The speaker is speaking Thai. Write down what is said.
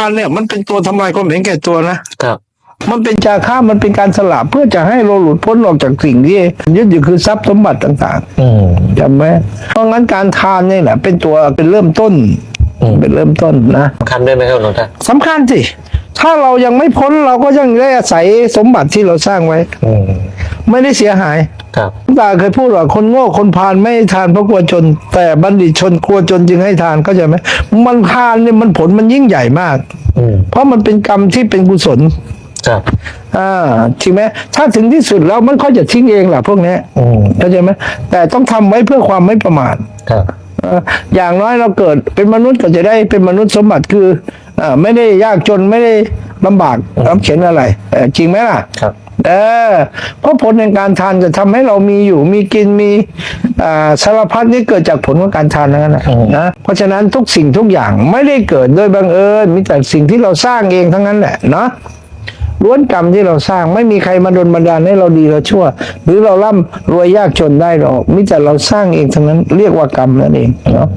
านเนี่ย มันเป็นตัวทำลายความเห็นแก่ตัวนะครับ มันเป็นจาค่ามันเป็นการสละเพื่อจะให้เราหลุดพ้นออกจากสิ่งที่ยึดอยู่คือทรัพย์สมบัติต่างอืมๆจำไหมเพราะงั้นการทานนี่แหละเป็นตัวเป็นเริ่มต้นอืมเป็นเริ่มต้นนะสำคัญด้วยไหมครับหลวงตาสำคัญสิ ถ้าเรายังไม่พ้นเราก็ยังได้อาศัยสมบัติที่เราสร้างไว้ อืมไม่ได้เสียหายครับ หลวงตาเคยพูดว่าคนโง่คนพาลไม่ให้ทานเพราะกลัวจน แต่บัณฑิตชนกลัวจนจึงให้ทานเข้าใจไหมมันทานเนี่ยมันผลมันยิ่งใหญ่มาก อืมเพราะมันเป็นกรรมที่เป็นกุศลครับ อ่าใช่ไหมถ้าถึงที่สุดแล้วมันก็จะทิ้งเองแหละพวกเนี้ยอืมเข้าใจไหมแต่ต้องทำไว้เพื่อความไม่ประมาท ครับเอ่ออย่างน้อยเราเกิดเป็นมนุษย์ก็จะได้เป็นมนุษย์สมบัติคืออ่าไม่ได้ยากจนไม่ได้ลำบากรับเข็นอะไรเอ่อจริงไหมล่ะครับเออเพราะผลแห่งการทานจะทำให้เรามีอยู่มีกินมีอ่าสารพัดนี่เกิดจากผลของการทานทั้งนั้นนะอืมนะเพราะฉะนั้นทุกสิ่งทุกอย่างไม่ได้เกิดโดยบังเอิญมีแต่สิ่งที่เราสร้างเองทั้งนั้นแหละเนาะ ล้วนกรรมที่เราสร้างไม่มีใครมาดลบันดาลให้เราดีเราชั่ว หรือเราร่ำรวยยากจนได้หรอกมิแต่เราสร้างเองทั้งนั้นเรียกว่ากรรมนั่นเองเนาะ